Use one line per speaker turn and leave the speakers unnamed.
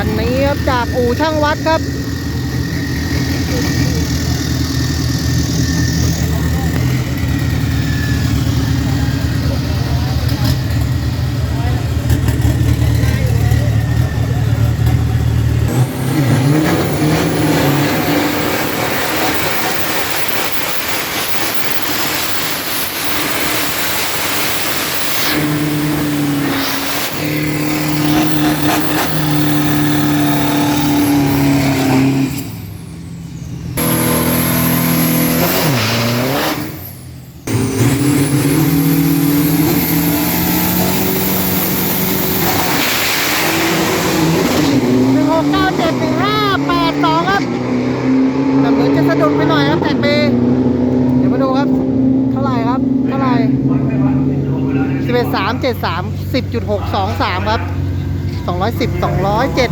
คันนี้ครับจากอู่ช่างวัดครับ หนึ่งหกเก้าเจ็ดหนึ่งห้าแปดสองครับแต่เหมือนจะสะดุดไปหน่อยครับแตกเบเดี๋ยวมาดูครับ เท่าไหร่ครับเท่าไหร่สิบเอ็ดสามเจ็ดสามสิบจุดหกสองสามครับสองร้อยสิบสองร้อยเจ็ด